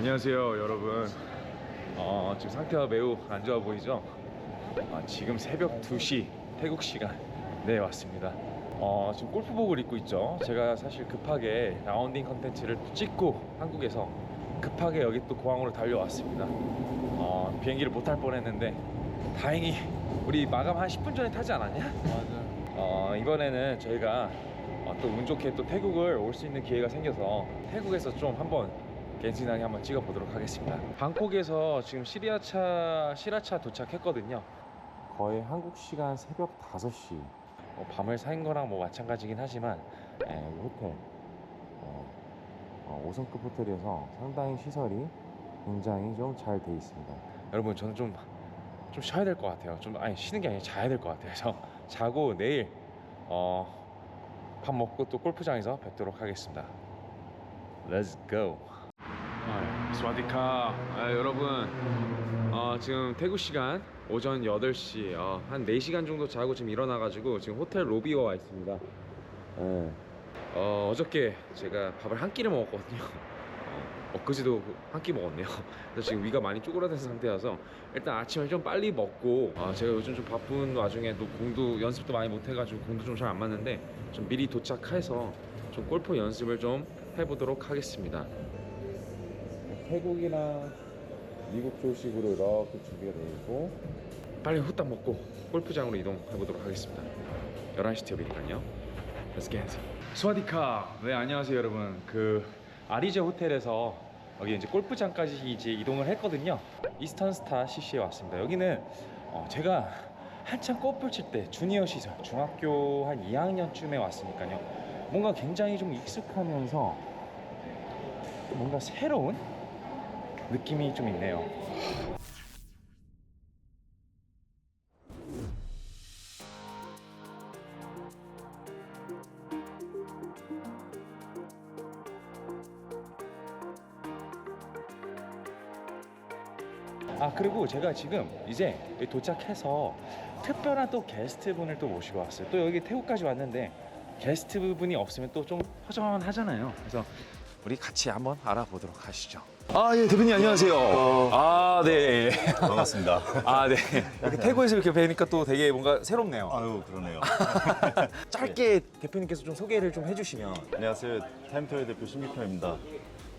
안녕하세요 여러분 어, 지금 상태가 매우 안 좋아 보이죠? 아, 지금 새벽 2시 태국 시간 네 왔습니다 어, 지금 골프복을 입고 있죠 제가 사실 급하게 라운딩 컨텐츠를 찍고 한국에서 급하게 여기 또 공항으로 달려왔습니다 어, 비행기를 못 탈 뻔했는데 다행히 우리 마감 한 10분 전에 타지 않았냐? 맞아. 어, 이번에는 저희가 어, 또운 좋게 또 태국을 올 수 있는 기회가 생겨서 태국에서 좀 한번 겐신하게 한번 찍어 보도록 하겠습니다. 방콕에서 지금 시리아차 시라차 도착했거든요. 거의 한국 시간 새벽 5시. 뭐 밤을 샌 거랑 뭐 마찬가지긴 하지만 예, 이 호텔 어, 어, 5성급 호텔이어서 상당히 시설이 굉장히 좀 잘 돼 있습니다. 여러분 저는 좀 좀 쉬어야 될 것 같아요. 좀 아니 쉬는 게 아니라 자야 될 것 같아요. 그래서 자고 내일 어, 밥 먹고 또 골프장에서 뵙도록 하겠습니다. Let's go. 스와디카. 아, 여러분 어, 지금 태국 시간 오전 8시 어, 한 4시간 정도 자고 지금 일어나가지고 지금 호텔 로비에 와 있습니다. 예. 어, 어 저께 제가 밥을 한 끼를 먹었거든요. 어, 엊그제도 한 끼 먹었네요. 그래서 지금 위가 많이 쪼그라든 상태여서 일단 아침을 좀 빨리 먹고 아, 제가 요즘 좀 바쁜 와중에 또 공도 연습도 많이 못해가지고 공도 좀 잘 안 맞는데 좀 미리 도착해서 좀 골프 연습을 좀 해보도록 하겠습니다 태국이랑 미국 조식으로 이렇게 준비가 되어 있고 빨리 후딱 먹고 골프장으로 이동해 보도록 하겠습니다. 11시 티업이니까요. Let's get it 스와디카 네 안녕하세요 여러분. 그 아리제 호텔에서 여기 이제 골프장까지 이제 이동을 했거든요. 이스턴 스타 CC에 왔습니다. 여기는 어, 제가 한참 골프 칠 때 주니어 시절 중학교 한 2학년쯤에 왔으니까요. 뭔가 굉장히 좀 익숙하면서 뭔가 새로운 느낌이 좀 있네요. 아 그리고 제가 지금 이제 도착해서 특별한 또 게스트 분을 또 모시고 왔어요. 또 여기 태국까지 왔는데 게스트 분이 없으면 또 좀 허전하잖아요. 그래서 우리 같이 한번 알아보도록 하시죠. 아, 예, 대표님 안녕하세요. 아, 네. 반갑습니다. 아, 네. 이렇게 태국에서 이렇게 뵈니까 또 되게 뭔가 새롭네요. 아유 그러네요. 짧게 대표님께서 좀 소개를 좀 해주시면. 안녕하세요. 타임토의 대표 신기표입니다.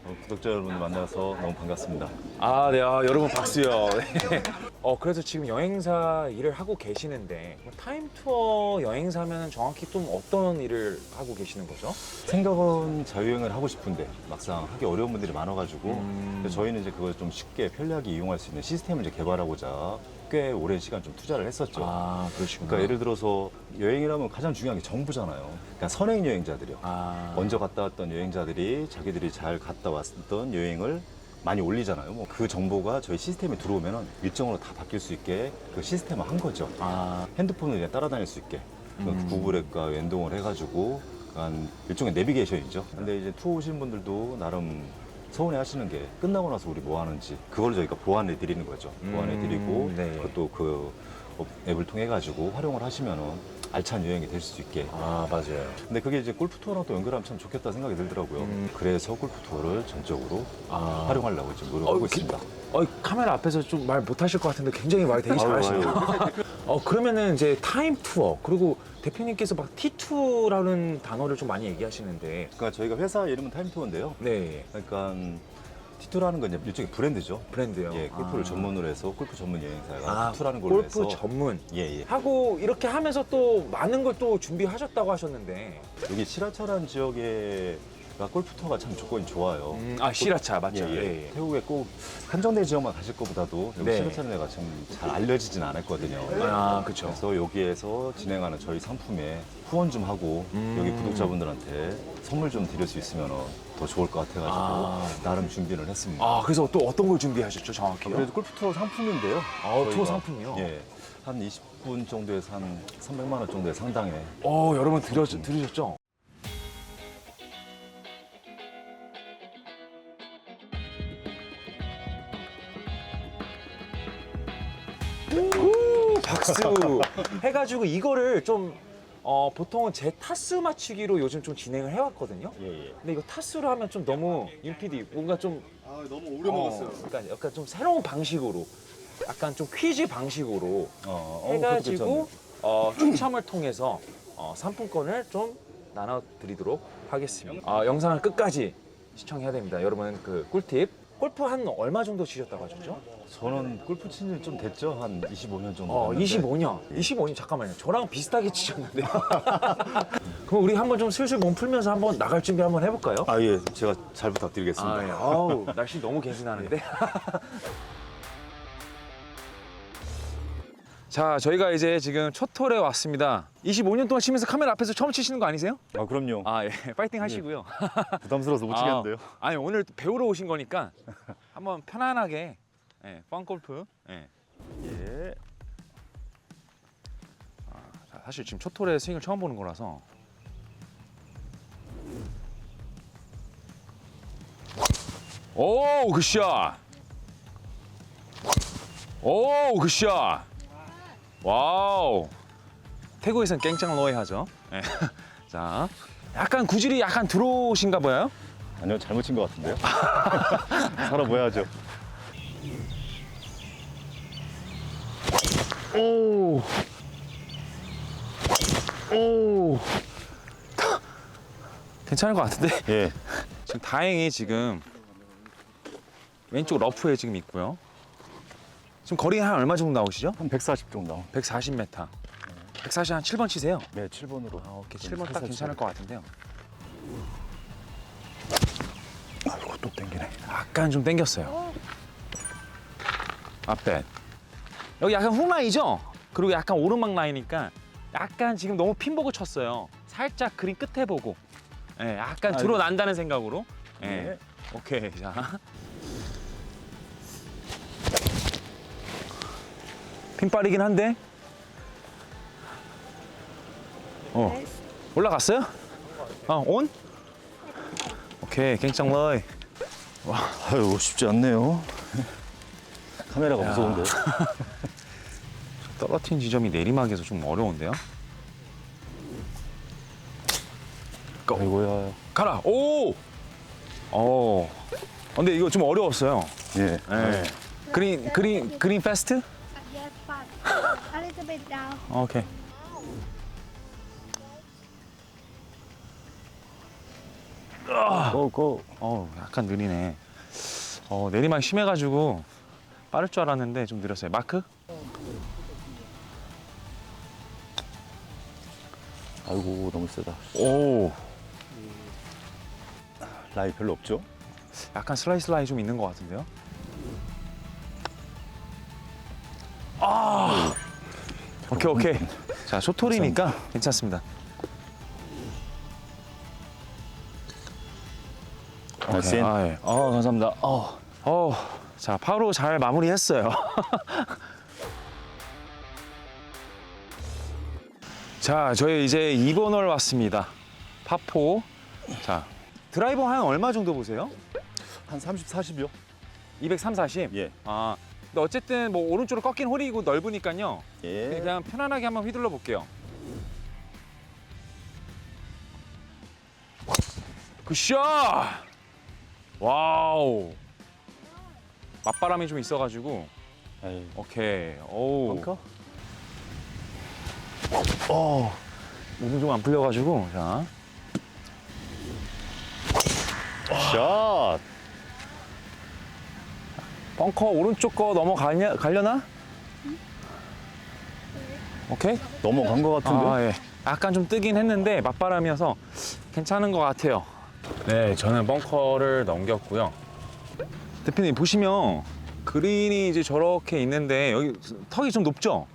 어, 구독자 여러분 만나서 너무 반갑습니다. 아, 네. 아, 여러분 박수요. 네. 어, 그래서 지금 여행사 일을 하고 계시는데 뭐 타임 투어 여행사면 정확히 좀 어떤 일을 하고 계시는 거죠? 생각은 자유여행을 하고 싶은데 막상 하기 어려운 분들이 많아가지고 음. 그래서 저희는 이제 그걸 좀 쉽게 편리하게 이용할 수 있는 시스템을 이제 개발하고자 꽤 오랜 시간 좀 투자를 했었죠. 아, 그러시구나. 그러니까 예를 들어서 여행이라면 가장 중요한 게 정보잖아요. 그러니까 선행 여행자들이요. 아, 먼저 갔다 왔던 여행자들이 자기들이 잘 갔다 왔던 여행을 많이 올리잖아요. 뭐 그 정보가 저희 시스템에 들어오면 일정으로 다 바뀔 수 있게 그 시스템을 한 거죠. 아, 핸드폰으로 그냥 따라다닐 수 있게 그 음. 구글 앱과 연동을 해가지고 한 일종의 내비게이션이죠. 근데 이제 투어 오신 분들도 나름 서운해 하시는 게 끝나고 나서 우리 뭐 하는지 그걸 저희가 보완해 드리는 거죠. 보완해 드리고 음, 네. 그것도 그 앱을 통해 가지고 활용을 하시면은 알찬 여행이 될 수 있게 아, 맞아요. 근데 그게 이제 골프 투어랑 또 연결하면 참 좋겠다 생각이 들더라고요. 음. 그래서 골프 투어를 전적으로 아. 활용하려고 지금 노력하고 어, 있습니다. 어, 카메라 앞에서 좀 말 못하실 것 같은데 굉장히 말 되게 잘하시네요. 어, 그러면은 이제 타임 투어 그리고 대표님께서 막 T2라는 단어를 좀 많이 얘기하시는데 그러니까 저희가 회사 이름은 타임 투어인데요. 네 그러니까 T2라는 건 이제 일종의 브랜드죠. 브랜드요. 예, 골프를 아. 전문으로 해서 골프 전문 여행사가 아, T2라는 걸로 골프 해서 전문 예, 예. 하고 이렇게 하면서 또 많은 걸 또 준비하셨다고 하셨는데 여기 시라차라는 지역에 가 골프 투어가 참 조건이 좋아요. 음, 아 시라차 맞죠? 예, 예. 예, 예. 태국에 꼭 한정된 지역만 가실 것보다도 여기 네. 시라차는 데가 참잘 알려지진 않았거든요. 아 그렇죠. 그래서 여기에서 진행하는 저희 상품에 후원 좀 하고 음. 여기 구독자분들한테 선물 좀 드릴 수 있으면 더 좋을 것 같아가지고 아. 나름 준비를 했습니다. 아 그래서 또 어떤 걸 준비하셨죠 정확히요? 그래도 골프 투어 상품인데요. 아, 저희가, 투어 상품이요? 예. 한 20분 정도에서 한 300만 원 정도의 상당의 어 여러분 들으, 들으셨죠? 오, 박수 해가지고 이거를 좀 어, 보통은 제 타수 맞추기로 요즘 좀 진행을 해왔거든요. 예, 예. 근데 이거 타수로 하면 좀 너무 윤PD 뭔가 좀 아 너무 오래 어, 먹었어요. 그러니까 약간 좀 새로운 방식으로, 약간 좀 퀴즈 방식으로 어, 어, 해가지고 어, 추첨을 통해서 어, 상품권을 좀 나눠드리도록 하겠습니다. 아, 영상을 끝까지 시청해야 됩니다. 여러분 그 꿀팁. 골프 한 얼마 정도 치셨다고 하셨죠? 저는 골프 친 지 좀 됐죠? 한 25년 정도. 어, 됐는데. 25년. 25년 잠깐만요. 저랑 비슷하게 치셨는데요. 그럼 우리 한번 좀 슬슬 몸 풀면서 한번 나갈 준비 한번 해볼까요? 아, 예. 제가 잘 부탁드리겠습니다. 아, 예. 아우, 날씨 너무 개진하는데. 자, 저희가 이제 지금 첫 톨에 왔습니다. 25년 동안 치면서 카메라 앞에서 처음 치시는 거 아니세요? 아, 그럼요. 아, 예. 파이팅 하시고요. 부담스러워서 못 치겠는데요. 아, 아니, 오늘 배우러 오신 거니까 한번 편안하게 예, 펀 골프. 예. 예. 자, 사실 지금 첫 톨에 스윙을 처음 보는 거라서 오 굿샷 오 굿샷 와우 태국에선 깽짱 로이 하죠 예. 자 약간 구질이 약간 들어오신가 봐요 아니요, 잘못 친 것 같은데요. 살아봐야죠. 오. 오. 괜찮을 것 같은데? 예. 지금 다행히 지금 왼쪽 러프에 지금 있고요. 지금 거리 한 얼마 정도 나오시죠? 한 140 정도 나온. 140m. 140 한 7번 치세요. 네, 7번으로. 아, 오케이. 7번 딱 괜찮을 것 같은데요. 아이고, 또 땡기네. 약간 좀 땡겼어요. 앞에. 여기 약간 훅라이죠? 그리고 약간 오르막 라이니까 약간 지금 너무 핀 보고 쳤어요. 살짝 그린 끝에 보고. 예, 약간 아이고. 들어난다는 생각으로. 예. 네. 오케이. 자. 핀 빠리긴 한데. 어. 올라갔어요? 어, 온? 오케이. 갱짱 러이. 아유, 쉽지 않네요. 카메라가 야. 무서운데. 떨어뜨린 지점이 내리막에서 좀 어려운데요? 아이고야. 가라! 오! 어. 근데 이거 좀 어려웠어요. 예. 네. 그린, 그린, 그린 패스트? A little bit down. 오케이. 고, 고. 어, 약간 느리네. 어, 내리막이 심해가지고 빠를 줄 알았는데 좀 느렸어요. 마크? 아이고, 너무 세다. 오. 라이 별로 없죠? 약간 슬라이스 라인 좀 있는 것 같은데요? 아! 오케이, 오케이. 자, 쇼토리니까 괜찮습니다. 나이스 인. 아, 예. 어, 감사합니다. 어, 어, 자, 바로 잘 마무리했어요. 자, 저희 이제 2번 홀 왔습니다. 파포. 자, 드라이버 한 얼마 정도 보세요? 한 30, 40이요? 203, 40? 예. 아, 근데 어쨌든 뭐 오른쪽으로 꺾인 홀이고 넓으니까요. 예. 그냥 편안하게 한번 휘둘러 볼게요. 굿샷! 와우. 맞바람이 좀 있어가지고 아이, 오케이. 오. 벙커? 어. 몸이 좀 안 풀려가지고 자. 샷! 벙커 오른쪽 거 넘어가냐 가려나? 오케이. 넘어간 것 같은데? 아, 예. 약간 좀 뜨긴 했는데 맞바람이어서 괜찮은 것 같아요. 네, 저는 벙커를 넘겼고요. 대표님 보시면 그린이 이제 저렇게 있는데 여기 턱이 좀 높죠?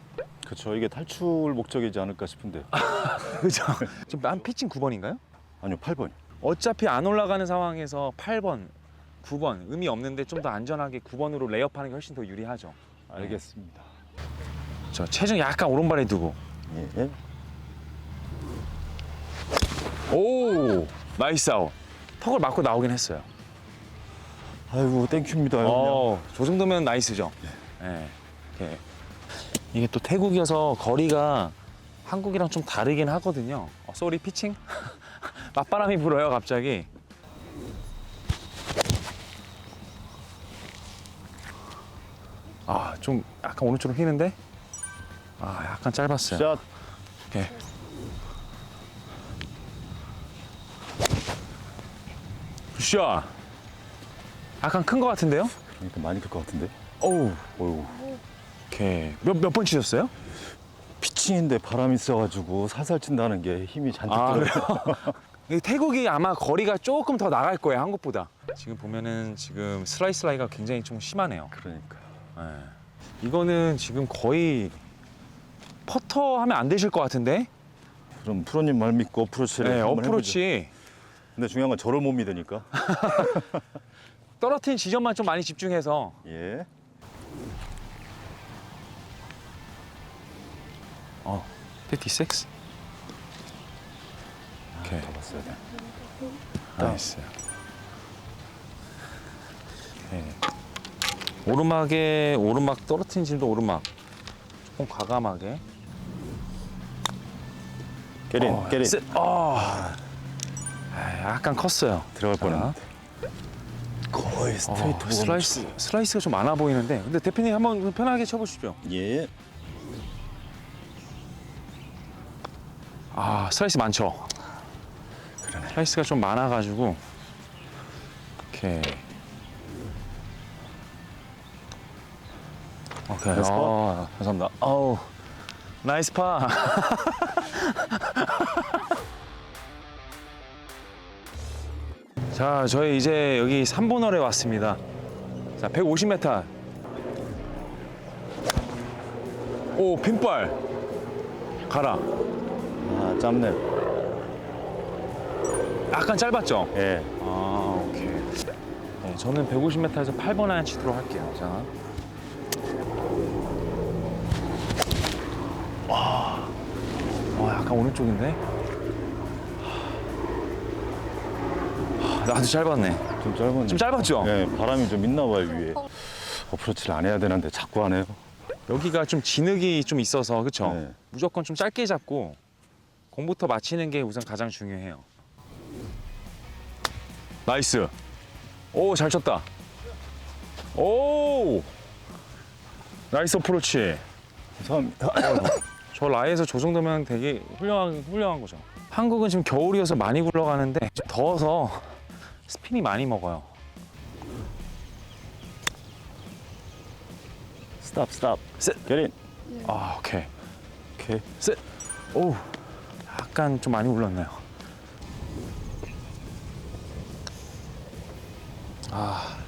그렇죠. 이게 탈출 목적이지 않을까 싶은데. 그죠? 지금 한 피칭 9번인가요? 아니요, 8번. 어차피 안 올라가는 상황에서 8번, 9번 의미 없는데 좀 더 안전하게 9번으로 레이업하는 게 훨씬 더 유리하죠. 알겠습니다. 저 체중 약간 오른발에 두고. 예. 오, 나이스 아웃. 턱을 맞고 나오긴 했어요. 아이고, 땡큐입니다. 형. 어, 저 정도면 나이스죠. 네. 이렇게. 이게 또 태국이어서 거리가 한국이랑 좀 다르긴 하거든요. 어, 쏘리 피칭? 맞바람이 불어요, 갑자기. 아, 좀 약간 오른쪽으로 휘는데? 아, 약간 짧았어요. 샷. 오케이. 굿샷. 약간 큰 것 같은데요? 그러니까 많이 클 것 같은데. 오우. 어우. 오케이. 몇, 몇 번 치셨어요? 피칭인데 바람이 있어가지고 살살 친다는 게 힘이 잔뜩 아, 들어요. 이 태국이 아마 거리가 조금 더 나갈 거예요, 한국보다. 지금 보면은 지금 슬라이스 라이가 굉장히 좀 심하네요. 그러니까. 예. 이거는 지금 거의 퍼터 하면 안 되실 것 같은데? 그럼 프로님 말 믿고 어프로치를 네, 한번 해보죠. 어프로치. 근데 중요한 건 저를 못 믿으니까. 떨어뜨린 지점만 좀 많이 집중해서 예. 어, 56? 오케이, 더 봤어야 돼. 나이스. 오케이. 오르막에 오르막 떨어뜨린 짐도 오르막 조금 과감하게. 깨린, 어, 깨린. 세- 어. 아, 약간 컸어요. 들어갈 자. 뻔했는데. 거의 어, 스트레이트 보고 슬라이스 슬라이스가 좀 많아 보이는데 근데 대표님 한번 편하게 쳐보십시오. 예. 아 슬라이스 많죠. 그러네. 슬라이스가 좀 많아가지고 오케이. 오케이. 나이스. 어, 감사합니다. 어우 나이스 파. 자 저희 이제 여기 3번홀에 왔습니다. 자 150m. 오 핀발. 가라. 아, 짧네. 약간 짧았죠? 예. 아, 오케이. 네, 저는 150m에서 8번 아이언 치도록 할게요. 자. 와. 와, 약간 오른쪽인데? 하, 나도 짧았네. 좀 짧은. 좀 짧았죠? 예, 바람이 좀 있나 봐요, 위에. 어프로치를 안 해야 되는데 자꾸 하네요. 여기가 좀 진흙이 좀 있어서, 그쵸? 네. 무조건 좀 짧게 잡고 공부터 마치는 게 우선 가장 중요해요. 나이스. 오, 잘 쳤다. 오! 나이스 어프로치. 감사합니다. 저 라이에서 저 정도면 되게 훌륭한, 훌륭한 거죠. 한국은 지금 겨울이어서 많이 굴러가는데 좀 더워서 스핀이 많이 먹어요. 스탑. 셋. 깨린. 아, 오케이. 오케이. 셋. 오, 약간 좀 많이 울렀나요? 아,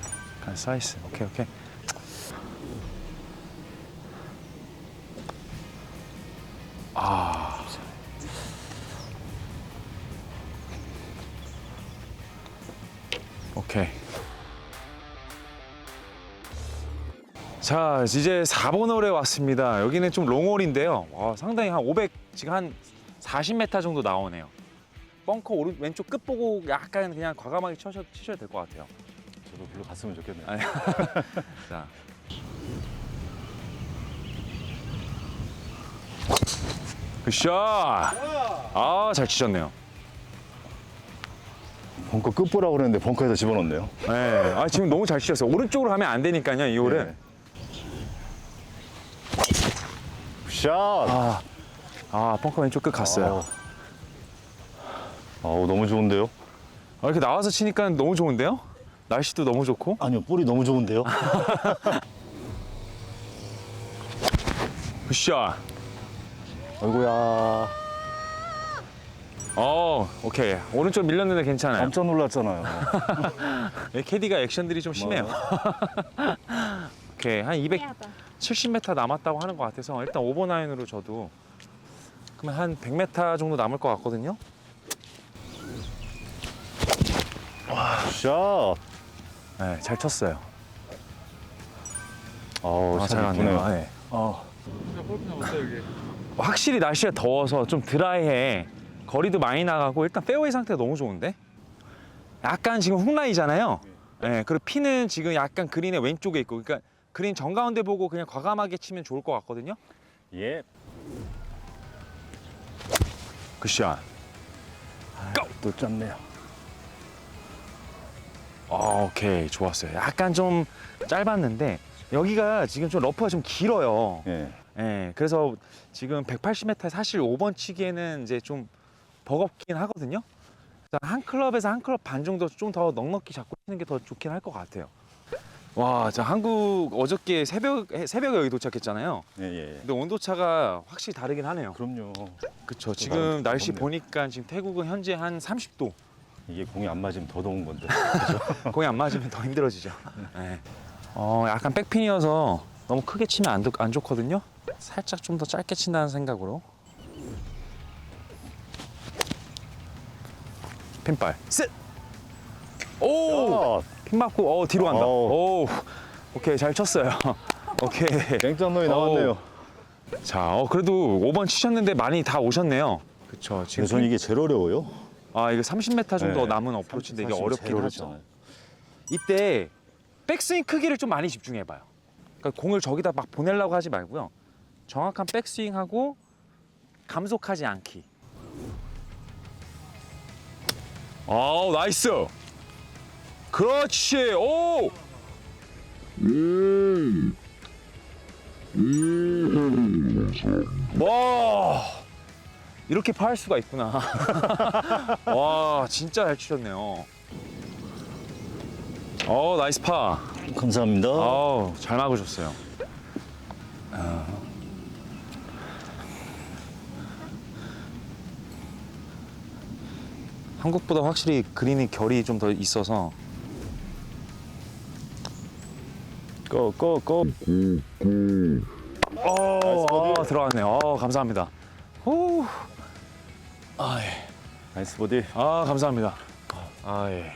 약간 사이스. 오케이, 오케이. 아. 오케이. 자, 이제 4번 홀에 왔습니다. 여기는 좀 롱홀인데요. 와, 상당히 한 500, 지금 한 40m 정도 나오네요. 벙커 오른 왼쪽 끝 보고 약간 그냥 과감하게 쳐셔, 치셔야 될것 같아요. 저도 별로 갔으면 좋겠네요. 자. 굿샷! 아, 잘 치셨네요. 벙커 끝 보라고 그랬는데 벙커에서 집어넣네요. 네. 아, 지금 너무 잘 치셨어요. 오른쪽으로 가면 안 되니까요, 이 홀은. 네. 샷! 아, 아, 벙커 왼쪽 끝 갔어요. 아우, 너무 좋은데요? 아, 이렇게 나와서 치니까 너무 좋은데요? 날씨도 너무 좋고. 아니요, 볼이 너무 좋은데요? 굿샷. 아이고야. 어, 오케이. 오른쪽 밀렸는데 괜찮아요. 깜짝 놀랐잖아요. 네, 캐디가 액션들이 좀 심해요. 오케이. 한 270m 남았다고 하는 것 같아서 일단 5번 아이언으로 저도 그러면 한 100m 정도 남을 것 같거든요. 샷! 네, 잘 쳤어요. 아우, 아, 잘 잘 갔네요. 네. 어. 확실히 날씨가 더워서 좀 드라이해. 거리도 많이 나가고 일단 페어웨이 상태가 너무 좋은데? 약간 지금 훅라이잖아요. 네, 그리고 피는 지금 약간 그린의 왼쪽에 있고 그러니까 그린 정가운데 보고 그냥 과감하게 치면 좋을 것 같거든요. 예. 굿샷. 또 짰네요. 아, 오케이. 좋았어요. 약간 좀 짧았는데 여기가 지금 좀 러프가 좀 길어요. 예. 예, 그래서 지금 180m 사실 5번 치기에는 이제 좀 버겁긴 하거든요. 한 클럽에서 한 클럽 반 정도 좀 더 넉넉히 잡고 치는 게 더 좋긴 할 것 같아요. 와, 저 한국 어저께 새벽 새벽에 여기 도착했잖아요. 예, 예. 근데 온도 차가 확실히 다르긴 하네요. 그럼요. 그렇죠. 지금 날씨 덥네요. 보니까 지금 태국은 현재 한 30도. 이게 공이 안 맞으면 더 더운 건데. 공이 안 맞으면 더 힘들어지죠. 네. 어, 약간 백핀이어서 너무 크게 치면 안, 좋- 안 좋거든요. 살짝 좀 더 짧게 친다는 생각으로. 핀발. 셋. 오! 야, 핀 맞고 어 뒤로 간다. 어우. 오. 오케이 잘 쳤어요. 오케이. 땡짠놈이 나왔네요. 자, 어 그래도 5번 치셨는데 많이 다 오셨네요. 그렇죠. 지금 전 이게 제일 어려워요. 아 이거 30m 정도 네. 남은 어프로치인데 이게 어렵긴 하죠. 이때 백스윙 크기를 좀 많이 집중해 봐요. 그러니까 공을 저기다 막 보내려고 하지 말고요. 정확한 백스윙하고 감속하지 않기. 아우 나이스. 그렇지. 오. 와. 이렇게 파할 수가 있구나. 와, 진짜 잘 치셨네요. 어, 나이스 파. 감사합니다. 아우 잘 막으셨어요. 아. 한국보다 확실히 그린이 결이 좀 더 있어서 꺼, 꺼, 꺼. 어, 아, 들어갔네요. 어, 감사합니다. 오. 아, 예. 나이스 보디. 아, 감사합니다. 아, 예.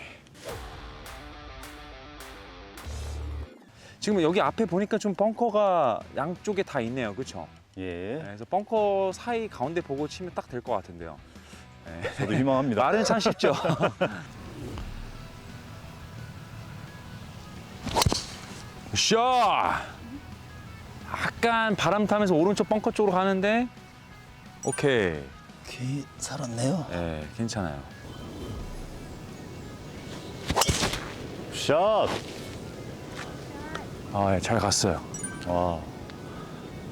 지금 여기 앞에 보니까 좀 벙커가 양쪽에 다 있네요. 그렇죠? 예. 그래서 벙커 사이 가운데 보고 치면 딱 될 것 같은데요. 네. 저도 희망합니다. 말은 참 쉽죠. 샷! 약간 바람 타면서 오른쪽 벙커 쪽으로 가는데 오케이. 기 살았네요. 네, 괜찮아요. 샷. 아, 예, 잘 갔어요. 와.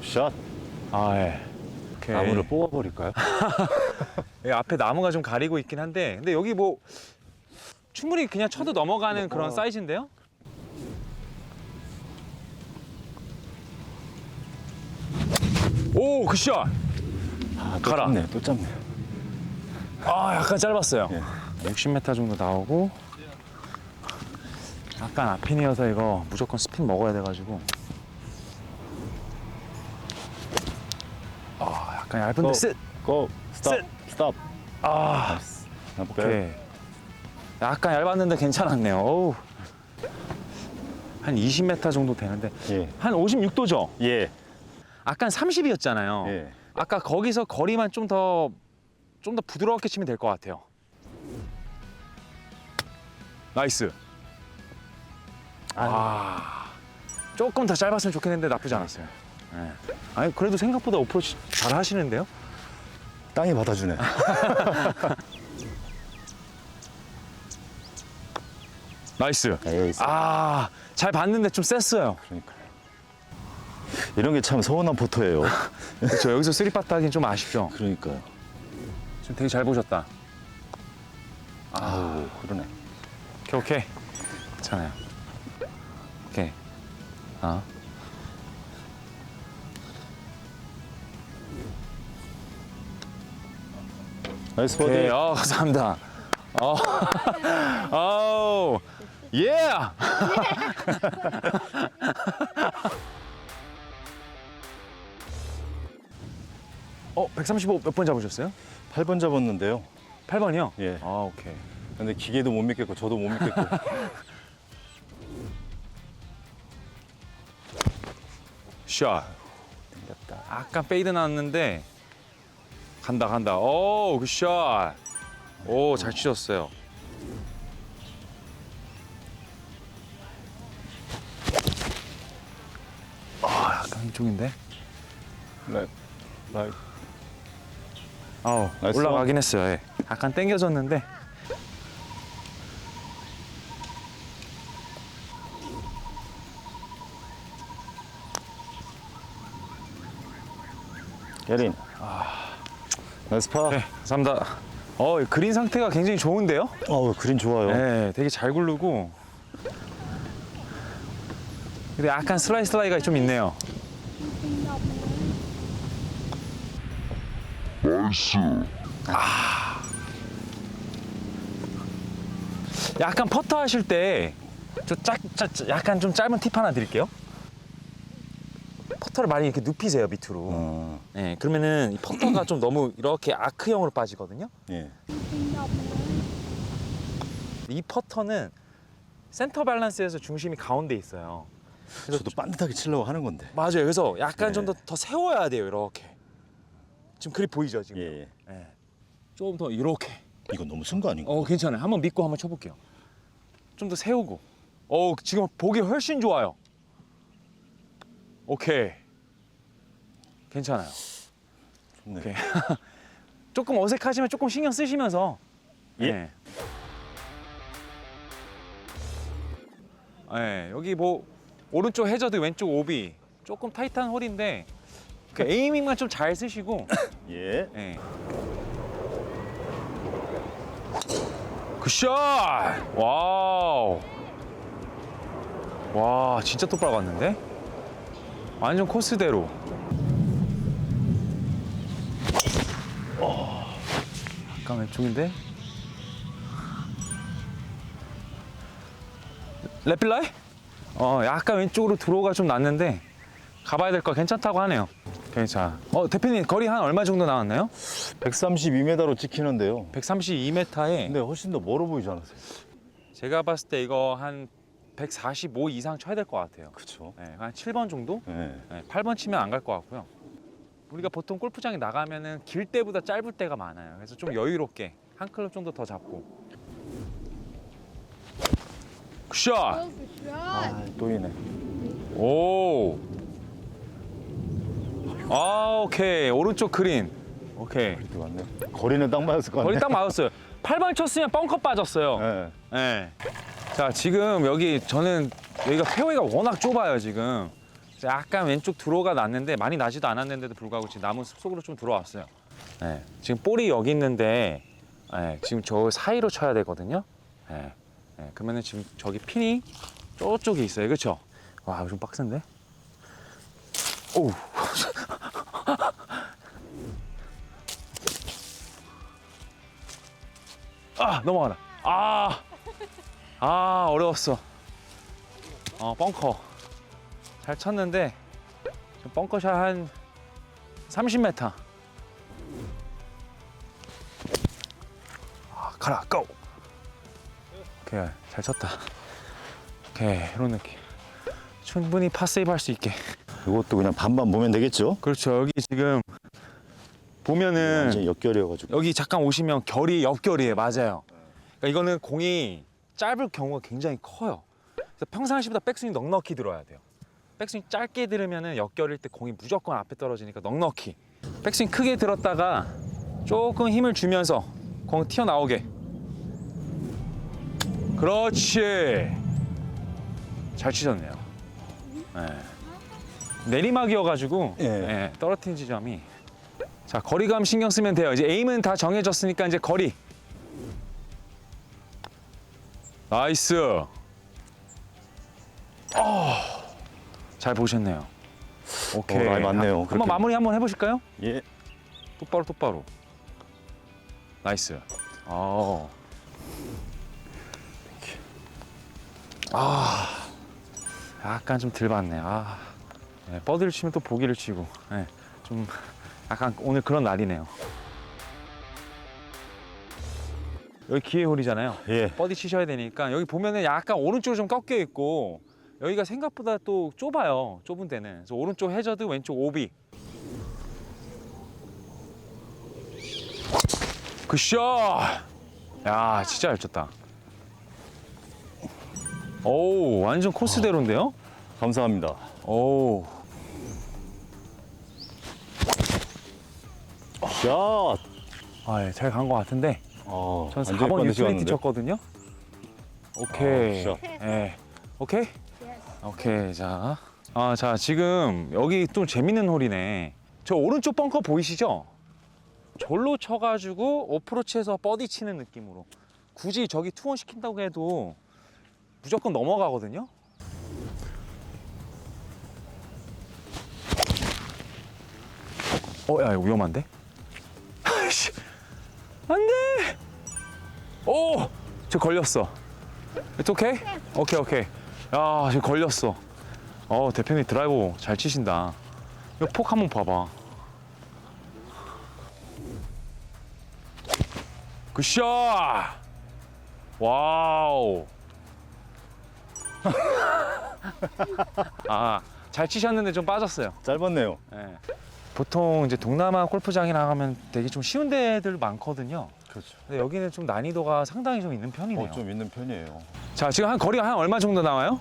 샷. 아, 예. 오케이. 나무를 뽑아버릴까요? 예, 앞에 나무가 좀 가리고 있긴 한데 근데 여기 뭐 충분히 그냥 쳐도 넘어가는 그런 사이즈인데요? 오, 굿샷! 아, 또 가라. 짧네요. 또 짧네요. 아, 약간 짧았어요. 예. 60m 정도 나오고 약간 앞핀이어서 이거 무조건 스핀 먹어야 돼가지고 아, 약간 얇은데 고. 셋! 고. 스탑. 셋. 스탑. 아? 오케이. 약간 얇았는데 괜찮았네요. 어우. 한 20m 정도 되는데 예. 한 56도죠? 예. 아까 30이었잖아요. 예. 아까 거기서 거리만 좀 더 좀 더 부드럽게 치면 될 것 같아요. 나이스. 아, 조금 더 짧았으면 좋겠는데 나쁘지 않았어요. 네. 아니 그래도 생각보다 어프로치 잘 하시는데요? 땅이 받아주네. 나이스. 에이스. 아, 잘 봤는데 좀 셌어요. 그러니까. 이런 게 참 서운한 포터예요. 그렇죠. 여기서 쓰리파트 하긴 좀 아쉽죠. 그러니까요. 지금 되게 잘 보셨다. 아우, 그러네. 오케이, 오케이. 괜찮아요. 오케이. 아. 나이스. 오케이. 어, 감사합니다. 어. 아우. 예! 어, 135 몇 번 잡으셨어요? 8번 잡았는데요. 8번이요? 예. 아, 오케이. 근데 기계도 못 믿겠고 저도 못 믿겠고. 샷. 땡겼다. 약간 페이드 나왔는데 간다 간다. 오 굿샷. 오 잘 치셨어요. 아 약간 이쪽인데. 네. 라이. 아우 나이스. 올라가긴 했어요. 예. 약간 당겨졌는데. 예린. 나이스 파. 네, 감사합니다. 어, 그린 상태가 굉장히 좋은데요? 어, 그린 좋아요. 네, 되게 잘 굴르고. 근데 약간 슬라이스 라이가 좀 있네요. Đọc nữa. 약간 퍼터 하실 때, 저 짝, 짝, 짝- 약간 좀 짧은 팁 하나 드릴게요. 퍼터를 많이 이렇게 눕히세요, 밑으로. 어, 네, 그러면은 이 퍼터가 좀 너무 이렇게 아크형으로 빠지거든요. 예. 이 퍼터는 센터 밸런스에서 중심이 가운데 있어요. 저도 반듯하게 치려고 하는 건데. 맞아요. 그래서 약간 네. 좀더 더 세워야 돼요. 이렇게. 지금 그립 보이죠 지금? 예, 예. 네. 조금 더 이렇게. 이거 너무 쓴 거 아닌가? 어 괜찮아요. 한번 믿고 한번 쳐볼게요. 좀 더 세우고. 어 지금 보기 훨씬 좋아요. 오케이. 괜찮아요. 좋네. 오케이. 조금 어색하지만 조금 신경 쓰시면서. 예. 네. 네, 여기 뭐 오른쪽 해저드 왼쪽 오비 조금 타이트한 홀인데 그 에이밍만 좀 잘 쓰시고 예. 예. 굿샷! 와우. 와, 진짜 똑바로 갔는데? 완전 코스대로. 약간 왼쪽인데? 레필라이? 어, 약간 왼쪽으로 들어가 좀 났는데 가봐야 될 거 괜찮다고 하네요. 괜찮아. 어, 대표님 거리 한 얼마 정도 나왔나요? 132m로 찍히는데요. 132m에 근데 훨씬 더 멀어 보이지 않으세요? 제가 봤을 때 이거 한 145 이상 쳐야 될 것 같아요. 그렇죠. 네, 한 7번 정도? 예. 네, 8번 치면 안 갈 것 같고요. 우리가 보통 골프장에 나가면은 길 때보다 짧을 때가 많아요. 그래서 좀 여유롭게 한 클럽 정도 더 잡고. 굿샷! Shot. 아, 또 이네. 오. 아, 오케이. 오른쪽 그린. 오케이. 왔네. 거리는 딱 맞았을 것 같네. 거리 딱 맞았어요. 8번 쳤으면 뻥커 빠졌어요. 예. 네. 자 지금 여기 저는 여기가 페어웨이가 워낙 좁아요 지금. 약간 왼쪽 드로우가 났는데 많이 나지도 않았는데도 불구하고 지금 나무 숲속으로 좀 들어왔어요. 네. 지금 볼이 여기 있는데 네, 지금 저 사이로 쳐야 되거든요. 네. 네. 그러면은 지금 저기 핀이 저쪽에 있어요. 그렇죠? 와 좀 빡센데? 오. 아 넘어가라. 아. 아 어려웠어. 어 벙커 잘 쳤는데 지금 벙커샷 한 30m. 아 가라 고. 오케이 잘 쳤다. 오케이 이런 느낌. 충분히 파세이브 할 수 있게. 이것도 그냥 반반 보면 되겠죠? 그렇죠 여기 지금 보면은 완전 역결이어가지고. 여기 잠깐 오시면 결이 옆결이에요. 맞아요. 그러니까 이거는 공이 짧을 경우가 굉장히 커요. 그래서 평상시보다 백스윙 넉넉히 들어야 돼요. 백스윙 짧게 들으면은 역결일 때 공이 무조건 앞에 떨어지니까 넉넉히. 백스윙 크게 들었다가 조금 힘을 주면서 공 튀어나오게. 그렇지. 잘 치셨네요. 네. 내리막이어가지고 예. 예, 떨어뜨린 지점이 자 거리감 신경 쓰면 돼요. 이제 에임은 다 정해졌으니까 이제 거리. 나이스. 어, 잘 보셨네요. 오케이. 어, 라인 맞네요. 한번 그렇게. 마무리 한번 해보실까요? 예. 똑바로 똑바로. 나이스. 어. 아, 약간 좀덜 받네. 아, 네, 버디를 치면 또 보기를 치고, 네, 좀 약간 오늘 그런 날이네요. 여기 기회 홀이잖아요. 예. 버디 치셔야 되니까 여기 보면은 약간 오른쪽으로 좀 꺾여 있고 여기가 생각보다 또 좁아요. 좁은 데는. 그래서 오른쪽 해저드, 왼쪽 오비. 굿샷! 야, 진짜 잘 쳤다. 오, 완전 코스대로인데요? 감사합니다. 오. 샷. 아, 예, 잘간 것 같은데. 어, 전 완전히 4번 반드시 유틸리티. 쳤거든요. 오케이. 아. 예. 오케이? 오케이. 자. 아, 자, 지금 여기 또 재밌는 홀이네. 저 오른쪽 벙커 보이시죠? 절로 쳐가지고 어프로치해서 버디 치는 느낌으로 굳이 저기 투원 시킨다고 해도 무조건 넘어가거든요. 어, 야, 이거 위험한데? 아이씨, 안 돼! 오! 저 걸렸어. It's okay? 오케이, 오케이. 야, 지금 걸렸어. 어, 대표님 드라이버 잘 치신다. 이거 폭 한번 봐봐. 굿샷! 와우! 아, 잘 치셨는데 좀 빠졌어요. 짧았네요. 예. 보통 이제 동남아 골프장이라 하면 되게 좀 쉬운 데들 많거든요. 그렇죠. 근데 여기는 좀 난이도가 상당히 좀 있는 편이네요. 어, 좀 있는 편이에요. 자, 지금 한 거리가 한 얼마 정도 나와요?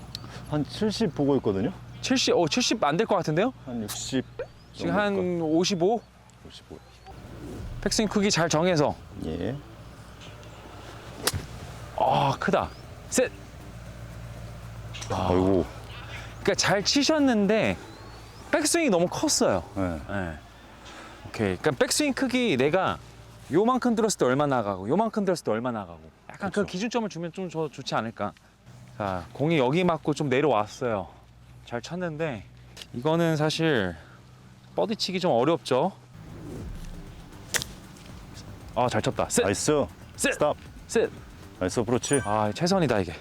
한 70 보고 있거든요. 70, 어, 70 안 될 것 같은데요? 한 60. 지금 한 55? 55. 백스윙 크기 잘 정해서. 예. 아, 크다. 셋! 아이고. 그러니까 잘 치셨는데 백스윙이 너무 컸어요. 네. 예. 오케이. 그러니까 백스윙 크기 내가 요만큼 들었을 때 얼마 나가고 요만큼 들었을 때 얼마 나가고 약간 그 그렇죠. 기준점을 주면 좀 더 좋지 않을까. 자, 공이 여기 맞고 좀 내려왔어요. 잘 쳤는데 이거는 사실 버디 치기 좀 어렵죠. 아, 잘 쳤다. 셋! 나이스. 셋! 스탑. 셋! 나이스 그렇지. 아, 최선이다 이게.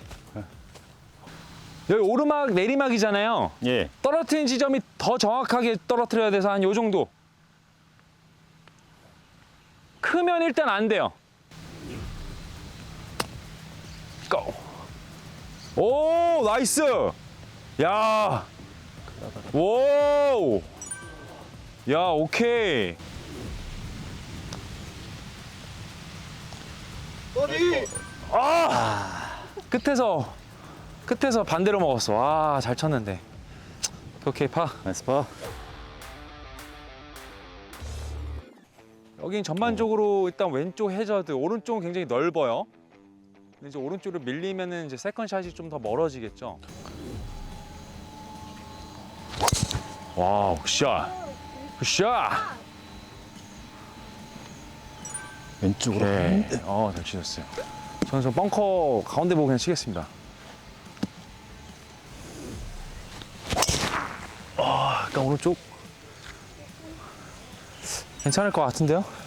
여기 오르막 내리막이잖아요. 예. 떨어뜨린 지점이 더 정확하게 떨어뜨려야 돼서 한 요 정도. 크면 일단 안 돼요. 고. 오, 나이스. 야. 오. 야, 오케이. 아. 끝에서 끝에서 반대로 먹었어. 아, 잘 쳤는데. 오케이, 파. 나이스 파. 여긴 전반적으로 일단 왼쪽 해저드, 오른쪽은 굉장히 넓어요. 근데 이제 오른쪽으로 밀리면은 이제 세컨샷이 좀 더 멀어지겠죠. 와우, 샷. 샷. 왼쪽으로. 네. 어, 잘 치셨어요. 저는 저 벙커 가운데 보고 그냥 치겠습니다. 아, 약간 오른쪽. 괜찮을 것 같은데요?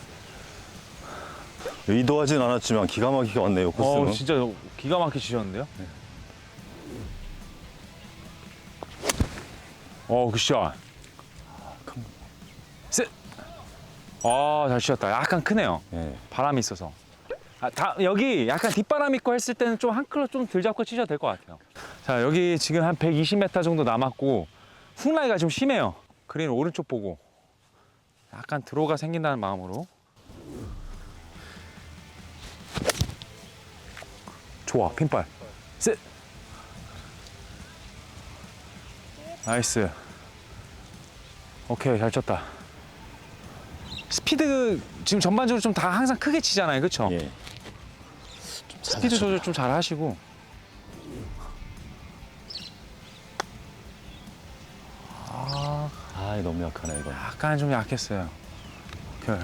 의도하진 않았지만 기가 막히게 왔네요 코스는. 어, 진짜 기가 막히게 치셨는데요? 어, 굿샷. 셋. 아, 잘 치셨다. 약간 크네요. 예. 바람이 있어서. 아, 다, 여기 약간 뒷바람 있고 했을 때는 좀 한 클럽 좀덜 잡고 치셔도 될 것 같아요. 자, 여기 지금 한 120m 정도 남았고, 훅라이가 좀 심해요. 그린 오른쪽 보고. 약간 드로우가 생긴다는 마음으로. 좋아, 핀발. 셋. 나이스. 오케이, 잘 쳤다. 스피드 지금 전반적으로 좀 다 항상 크게 치잖아요, 그렇죠? 예. 스피드 조절 좀 잘 하시고. 아 너무 약하네 이거. 약간 좀 약했어요. 오케이.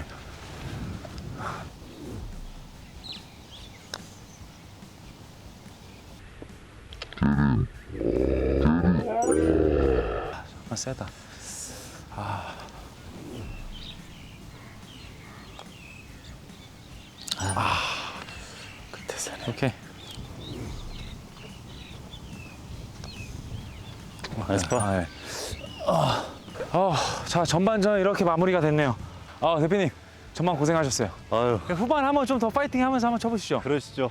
아, 세다. 끝에 세네. 오케이. 나이스 파. 아, 예. 어, 자 전반전 이렇게 마무리가 됐네요. 아 대표님 전반 고생하셨어요. 아유 후반 한번 좀 더 파이팅 하면서 한번 쳐보시죠. 그러시죠.